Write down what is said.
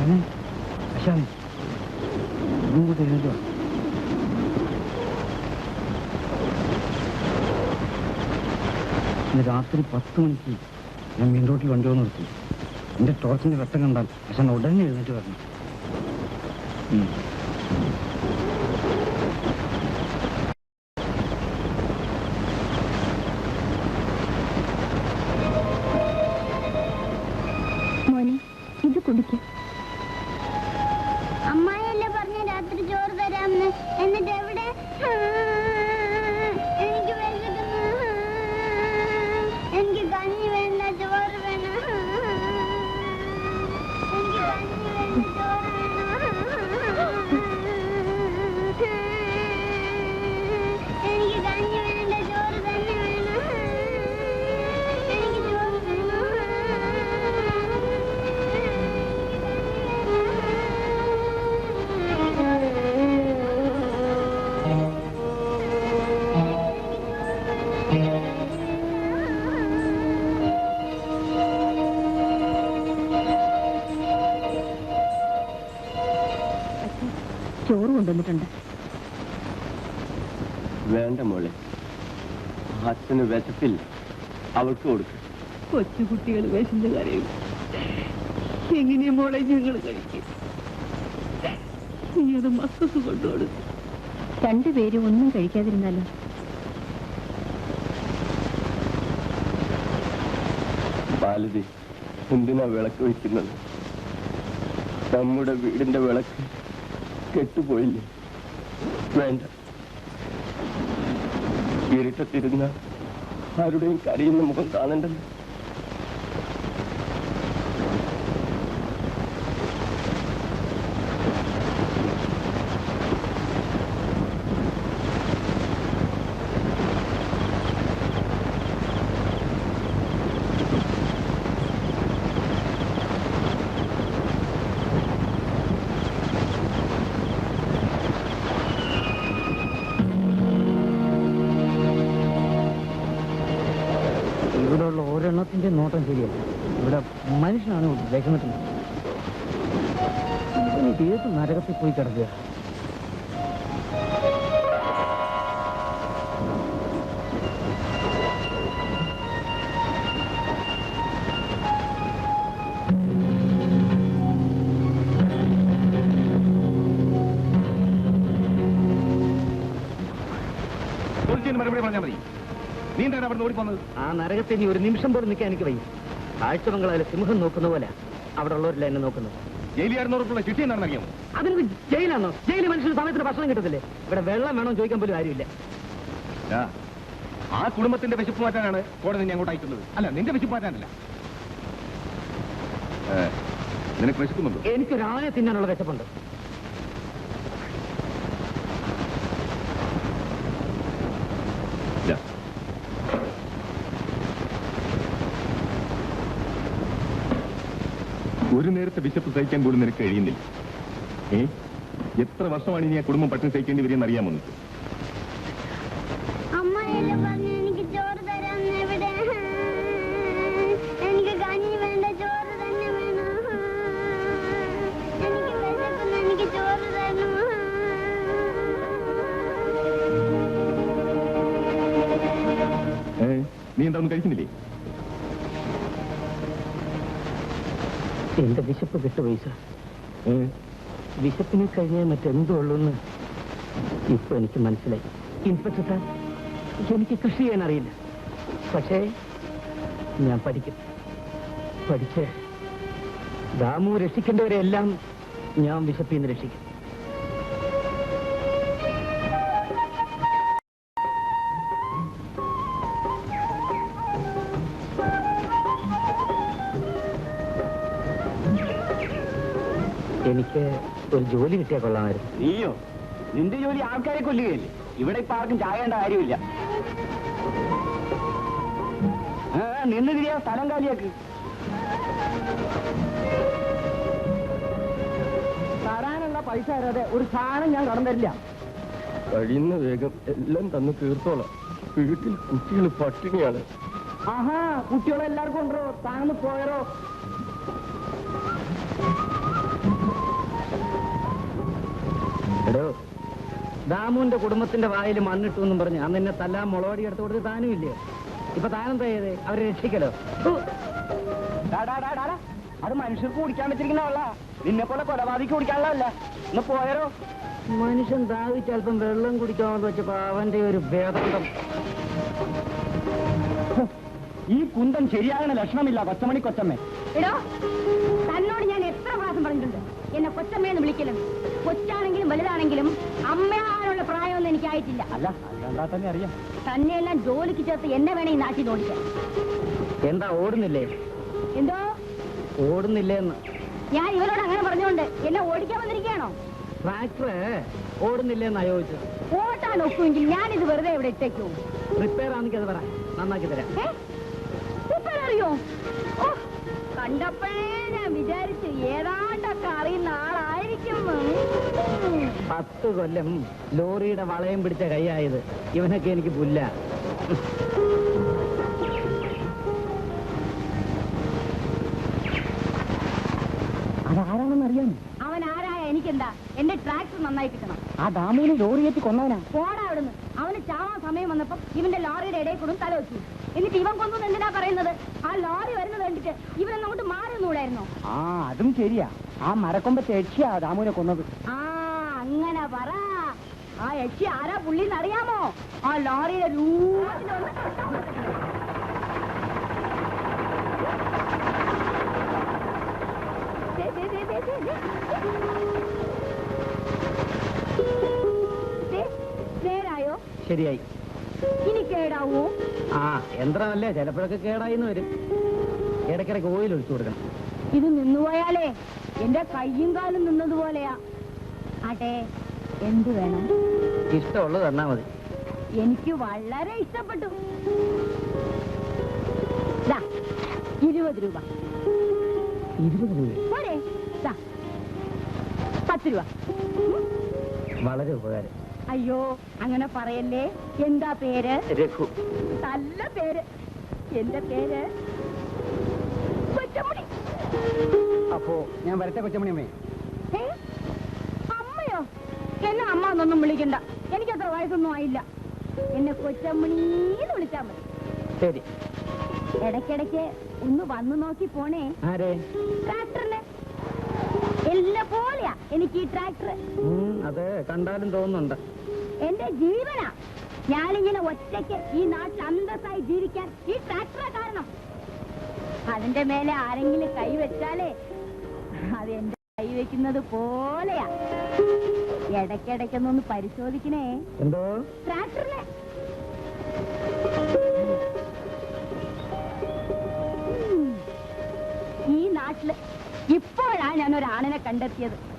അശാനെ ഇങ്ങോട്ട് എഴുതുക ഇന്ന് രാത്രി പത്ത് മണിക്ക് ഞാൻ മെയിൻ റോട്ടിൽ വണ്ടി വന്ന് നിർത്തി. എന്റെ ടോർച്ചിന്റെ വെട്ടം കണ്ടാൽ അശാൻ ഉടനെ എഴുന്നേറ്റ് വരണം. മോനെ ഇത് കുടിക്കും. ചോറ് കൊണ്ടുവന്നിട്ടുണ്ട്. വേണ്ട മോളെ. അച്ഛന് വിശപ്പില്ല. അവൾക്ക് കൊടുക്കും. കൊച്ചുകുട്ടികൾ വിശന്ന് കരയും. എങ്ങനെയാ മോളെ ഞങ്ങൾ കഴിക്കും? നീ അത് മക്കൾക്ക് കൊണ്ടുകൊടുക്കും രണ്ടുപേരും ഒന്നും കഴിക്കാതിരുന്നാലോ? ബാലതി എന്തിനാ വിളക്ക് വയ്ക്കുന്നത്? നമ്മുടെ വീടിന്റെ വിളക്ക് കെട്ടുപോയില്ലേ? വേണ്ട. ഇരുട്ടത്തിരുന്ന ആരുടെയും കരയുന്ന മുഖം കാണണ്ടല്ലോ. ഇവിടെയുള്ള ഒരെണ്ണത്തിന്റെ നോട്ടം ശരിയല്ല. ഇവിടെ മനുഷ്യനാണ് ഇവനിത് ഏത് നരകത്തിൽ പോയി കിടക്കുക? മറുപടി പറഞ്ഞാൽ മതി. നീ എന്താണ് അവിടെ ഓടിപ്പോന്നത്? ആ നരകത്തിൽ നീ ഒരു നിമിഷം പോലും നിൽക്കാൻ എനിക്ക് വയ്യ. കാഴ്ചബംഗ്ലാവിലെ സിംഹം നോക്കുന്ന പോലെ അവിടെ ഉള്ളവരില്ല എന്നെ നോക്കുന്നത്. ജയിലിയായിരുന്നവർക്കുള്ള ശിക്ഷ എന്താണെന്ന് അറിയാമോ? അതിന് ജയിലാണോ? ജയിലിൽ മനുഷ്യന് സമയത്തിന് ഭക്ഷണം കിട്ടത്തില്ലേ? ഇവിടെ വെള്ളം വേണോ ചോദിക്കാൻ പോലും ആരുമില്ല. ആ, കുടുംബത്തിന്റെ വിശപ്പ് മാറ്റാനാണ് കോടതി ഞാൻ അങ്ങോട്ട് അയക്കുന്നത്. അല്ല നിന്റെ വിശപ്പ് മാറ്റാനല്ല. നിനക്ക് വിശക്കുന്നുണ്ടോ? എനിക്കൊരാളെ തിന്നാനുള്ള വിശപ്പുണ്ട്. ഒരു നേരത്തെ വിശപ്പ് സഹിക്കാൻ പോലും നിനക്ക് കഴിയുന്നില്ല. ഏ? എത്ര വർഷമാണ് ഇനി ആ കുടുംബം പട്ടിണി സഹിക്കേണ്ടി വരികയെന്ന് അറിയാമോ നിനക്ക്? നീ എന്താ എനിക്ക് ചോറ് എന്റെ വിശപ്പ് വിട്ടുപോയി സാർ വിശപ്പിനെ കഴിഞ്ഞാൽ മറ്റെന്തോ ഉള്ളൂന്ന് ഇപ്പൊ എനിക്ക് മനസ്സിലായി. ഇൻസ്പെക്ടർ സാർ എനിക്ക് കൃഷി ചെയ്യാൻ അറിയില്ല. പക്ഷേ ഞാൻ പഠിക്കും. പഠിച്ച് ദാമു രക്ഷിക്കേണ്ടവരെല്ലാം ഞാൻ വിശപ്പിൽ നിന്ന് രക്ഷിക്കും. എനിക്ക് ഒരു ജോലി കിട്ടിയാൽ കൊള്ളാമായിരുന്നു. നീയോ? നിന്റെ ജോലി ആൾക്കാരെ കൊല്ലുകയല്ലേ? ഇവിടെ ഇപ്പൊ ആർക്കും ചാകേണ്ട കാര്യമില്ല. ആ, നിന്ന് തിരിയാ സ്ഥലം കാലിയാക്ക്. തരാനുള്ള പൈസ തരാതെ ഒരു സാധനം ഞാൻ കടം തരില്ല. കഴിയുന്ന വേഗം എല്ലാം തന്നു തീർത്തോളാം. വീട്ടിൽ കുട്ടികൾ പട്ടിണിയാണ്. ആഹാ കുട്ടികളെല്ലാവർക്കും ഉണ്ടോ? താങ്കൾ പോയറോ എടോ ദാമുവിന്റെ കുടുംബത്തിന്റെ വായിൽ മണ്ണിട്ടു എന്നും പറഞ്ഞ് അന്ന് എന്നെ തല്ലാൻ മുളവടി എടുത്തു കൊടുത്ത് താനും ഇല്ലയോ ഇപ്പൊ താനെന്താ ചെയ്തേ? അവരെ രക്ഷിക്കലോ. അത് മനുഷ്യർക്ക് കുടിക്കാൻ പറ്റിരിക്കുന്ന വെള്ള നിന്നെ പോലെ കൊലപാതകം കുടിക്കാനുള്ളതല്ല ഒന്ന് പോയാലോ മനുഷ്യൻ ദാഹിച്ച് അല്പം വെള്ളം കുടിക്കാമെന്ന് വെച്ചപ്പോ അവന്റെ ഒരു ഭേദം ഈ കുന്തം ശരിയാകുന്ന ലക്ഷണമില്ല കൊച്ചമണി കൊച്ചമ്മേ. തന്നോട് ഞാൻ എത്ര പ്രാവശ്യം പറഞ്ഞിട്ടുണ്ട്? എന്നെ കൊച്ചമ്മയെന്ന് വിളിക്കലും. കൊച്ചാണെങ്കിലും വലുതാണെങ്കിലും അമ്മയാനുള്ള പ്രായമൊന്നും എനിക്കായിട്ടില്ല. അല്ല അല്ലാണ്ടാ തന്നെ അറിയാം. തന്നെയെല്ലാം ജോലിക്ക് ചേർത്ത് എന്നെ വേണേ ഈ നാട്ടിൽ ഓടിക്കാം എന്താ ഓടുന്നില്ലേ? എന്തോ? ഓടുന്നില്ലേ എന്ന് ഞാൻ ഇവരോട് അങ്ങനെ പറഞ്ഞുകൊണ്ട് എന്നെ ഓടിക്കാൻ വന്നിരിക്കുകയാണോ? ട്രാക്ടർ ഓടുന്നില്ലേ എന്നാ ചോദിച്ചത്. ഓട്ടാൻ ഒക്കുമെങ്കിൽ ഞാനിത് വെറുതെ ഇവിടെ ഇട്ടേക്കൂ. റിപ്പയർ ആണെങ്കിൽ അത് പറ. നന്നാക്കി തരാം. റിപ്പയർ അറിയോ? കണ്ടപ്പോഴേ ഞാൻ വിചാരിച്ചു അറിയുന്ന ആളായിരിക്കും. പത്ത് കൊല്ലം ലോറിയുടെ വളയം പിടിച്ച കൈയായത് ഇവനൊക്കെ എനിക്ക് പുല്ല. അതാരാണെന്ന് അറിയാം അവൻ ആരായ എനിക്കെന്താ? എന്റെ ട്രാക്ടർ നന്നായി കിട്ടണം. ആ ലോറി കയറ്റി കൊന്നവനാ. പോടാ അവിടുന്ന്. അവന് ചാവാൻ സമയം വന്നപ്പോ ഇവന്റെ ലോറിയുടെ ഇടയിൽ കൂടും തല വെച്ചു. എന്നിട്ട് ഇവൻ കൊന്നു എന്തിനാ പറയുന്നത്? ആ ലോറി വരുന്നത് കണ്ടിട്ട് ഇവൻ അങ്ങോട്ട് മാറി ഒന്നുകൂടായിരുന്നോ ആ അതും ശരിയാ. ആ മരക്കൊമ്പത്തെ യക്ഷിയാ ദാമുവിനെ കൊന്നത് ആ അങ്ങനെ പറ ആ യക്ഷി ആരാ പുള്ളിന്ന് അറിയാമോ ആ ലോറിയുടെ. ദേ, നേരായോ ശരിയായി ഇനി കേടാവോ ആ യന്ത്രമല്ലേ ചിലപ്പോഴൊക്കെ കേടായിന്ന് വരും ഇടയ്ക്കിടയ്ക്ക് ഓയിൽ ഒഴിച്ചു കൊടുക്കണം ഇത് നിന്നുപോയാലേ എന്റെ കയ്യും കാലും നിന്നതുപോലെയാ. ആട്ടെ എന്ത് വേണം? ഇഷ്ടമുള്ളത് തന്നാ മതി. എനിക്ക് വളരെ ഇഷ്ടപ്പെട്ടു. ഇരുപത് രൂപ. ഇരുപത് രൂപ പോരെ പത്ത് രൂപ. വളരെ ഉപകാരം. അയ്യോ അങ്ങനെ പറയല്ലേ? എന്താ പേര്? രഘു. നല്ല പേര്. എന്റെ പേര്? കൊച്ചമുടി. അപ്പോ ഞാൻ വരട്ടെ കൊച്ചമണിയമ്മേ അമ്മേ അമ്മയോ? എന്നെ അമ്മ എന്നൊന്നും വിളിക്കണ്ട. എനിക്ക് അത്ര വയസ്സൊന്നും ആയില്ല. എന്നെ കൊച്ചമ്മണീന്ന് വിളിച്ചാ മതി. ശരി. ഇടയ്ക്കിടയ്ക്ക് ഒന്ന് വന്നു നോക്കി പോണേ. ആരേ? ട്രാക്ടറിന്. എല്ലാ പോലെയാ എനിക്ക് ഈ ട്രാക്ടർ അത് കണ്ടാലും തോന്നുന്നുണ്ട്. എന്റെ ജീവനാ. ഞാനിങ്ങനെ ഒറ്റയ്ക്ക് ഈ നാട്ടിൽ അന്തസ്സായി ജീവിക്കാൻ ഈ ട്രാക്ടറെ കാരണം. അതിന്റെ മേലെ ആരെങ്കിലും കൈവച്ചാലേ അത് എന്റെ കൈ വെക്കുന്നത് പോലെയാ. ഇടയ്ക്കിടയ്ക്കൊന്നൊന്ന് പരിശോധിക്കണേ. എന്തോ? ട്രാക്ടറിലെ. ഈ നാട്ടിൽ ഇപ്പോഴാ ഞാൻ ഒരാണിനെ കണ്ടെത്തിയത്.